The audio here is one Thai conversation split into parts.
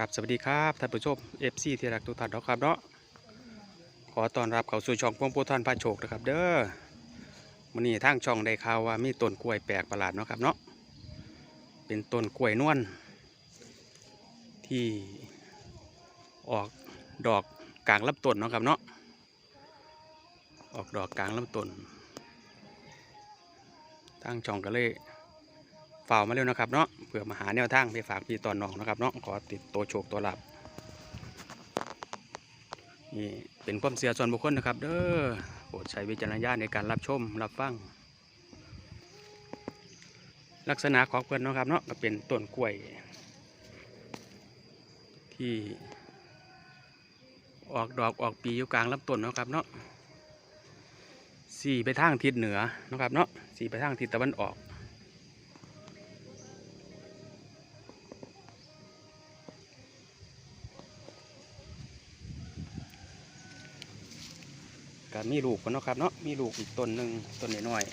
ครับสวัสดีครับท่านผู้ชม FC ที่รักทุกท่านนะครับเนาะขอต้อนรับเข้าสู่ช่องพวงปูท่านพระโชคนะครับ เด้อมื้อนี้ทางช่องได้ข่าวว่ามีต้นกล้วยแปลกประหลาดเนาะครับเนาะเป็นต้นกล้วยนวลที่ออกดอกกลางลำต้นเนาะครับเนาะออกดอกกลางลำต้นทางช่องก็เลย ฝ่ามาเร็วนะครับเนาะเพื่อมาหาแนวทางไปฝากพี่ตอนน้องนะครับเนาะขอติดตัวโชคตัวหลับนี่เป็นความเสียส่วนบุคคลนะครับ เด้อโปรดใช้วิจารณญาณในการรับชมรับฟัง ลักษณะของเพื่อนเนาะครับเนาะก็เป็นต้นกล้วย ที่ออกดอกออกปีอยู่กลางลำต้นเนาะครับเนาะสี่ไปทางทิศเหนือนะครับเนาะสี่ไปทางทิศตะวันออก ก็มีลูกมันเนาะครับเนาะมีลูกอีกต้นหนึ่งต้นน้อย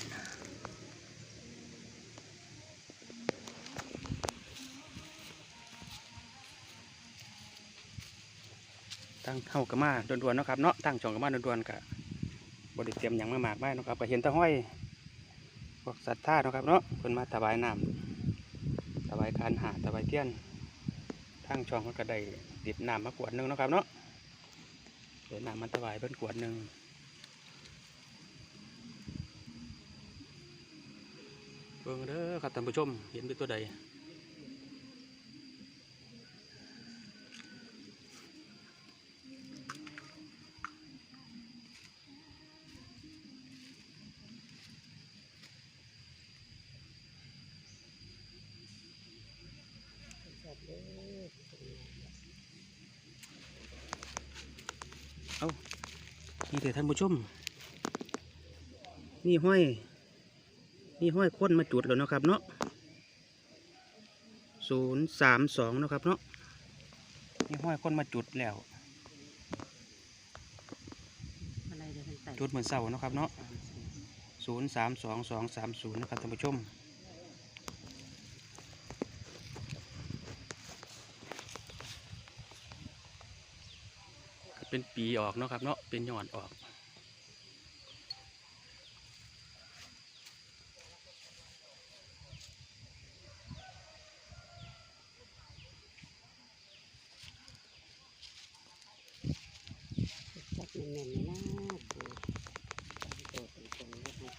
ตั้งเข้ากับมาด่วนๆเนาะครับเนาะตั้งช่องกับมาด่วนๆกับบริเตรียมอย่างมามากมายเนะครับก็เห็นตะห้อยพวกสัตว์ท่านะครับเนาะเพิ่นมาถวายน้ำถวายคานหาถวายเทียนทั้งช่องเขาก็ได้ติดน้ำมาขวดหนึงนะครับเนาะเดี๋ยวน้ำมาถวายเพิ่นขวดหนึ่ง เบิ่งเด้อครับท่านผู้ชมเห็นเป็นตัวใดเอานี่เดี๋ยวท่านผู้ชมนี่ห้อย นี่ห้อยค้นมาจุดแล้วเนาะครับเนาะศูนย์สามสองนาะครับเนาะนี่ห้อยค้นมาจุดแล้ว อะไรเดี๋ยวมันใส่จุดเหมือนเสาเนาะครับเนาะศูนย์สามสองสองสามศูนย์นะครับท่านผู้ชม เป็นปีออกเนาะครับเนาะเป็นยอดออก จับ แน่นๆเลยนะตตรงๆเลยนะ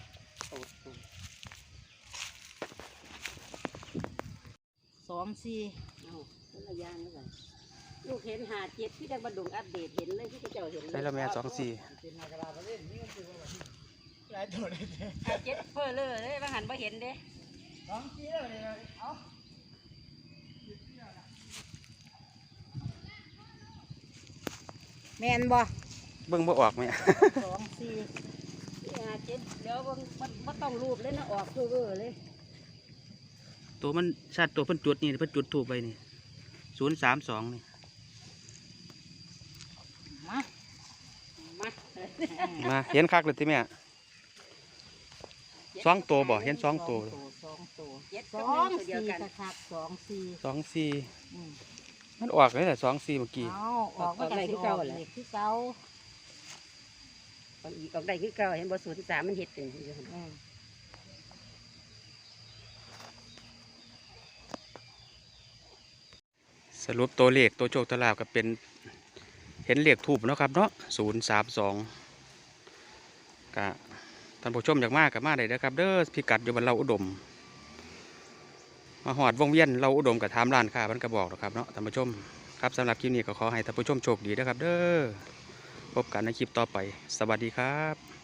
โตตรงสองสี่เอาคนละอย่างแล้วกันลูกเห็นหาเจ็ดที่ได้บรรดุงอัปเดตเห็นเลยที่เจ้าเห็นเลยใช่แล้วแม่สองสี่หลายตัวเลยหาเจ็ดเพื่อเลยเลยบางหันบ่เห็นเด้สองสี่เลยเอ้าแมนบ่ เบิ่งบ่ออกไหมสองสี่หาเจ็ดเดี๋ยวมันมันมันต้องรูปเลยนะออกเพื่อเลย ตัวมันชาติตัวเพิ่นจุดนี่เพิ่นจุดถูกไปนี่ศูนย์สามสองนี่มา มามาเห็นคักเลยที่แม่สองตัวบ่เห็นสองตัวสองตัวเจ็ดสกับอหนึ่งงตัวเดีสี่ยวกันกระคักสองสี่สองสี่อืมมันออกเลยแต่สองสี่เมื่อกี้เอาออกมาจากที่เก่าเลยที่เก่า ออกอีกออกได้คือเก่าเห็นบ่ศูนย์สามมันเห็ดเป็นอยู่หั่นอืมสรุปตัวเลขตัวโชคตวลาบก็เป็นเห็นเลขถูกเนาะครับเนาะศูนย์สามสองกะท่านผู้ชมอยากมากกับมาได้นะครับ เด้อพิกัดอยู่บนเราอุดม มาหอดวงเวียนเราอุดมกับทามร้านค้ามันกระบอกนะครับเนาะท่านผู้ชมครับสำหรับคลิปนี้ก็ขอให้ท่านผู้ชมโชคดีนะครับ เด้อ พบกันในคลิปต่อไป สวัสดีครับ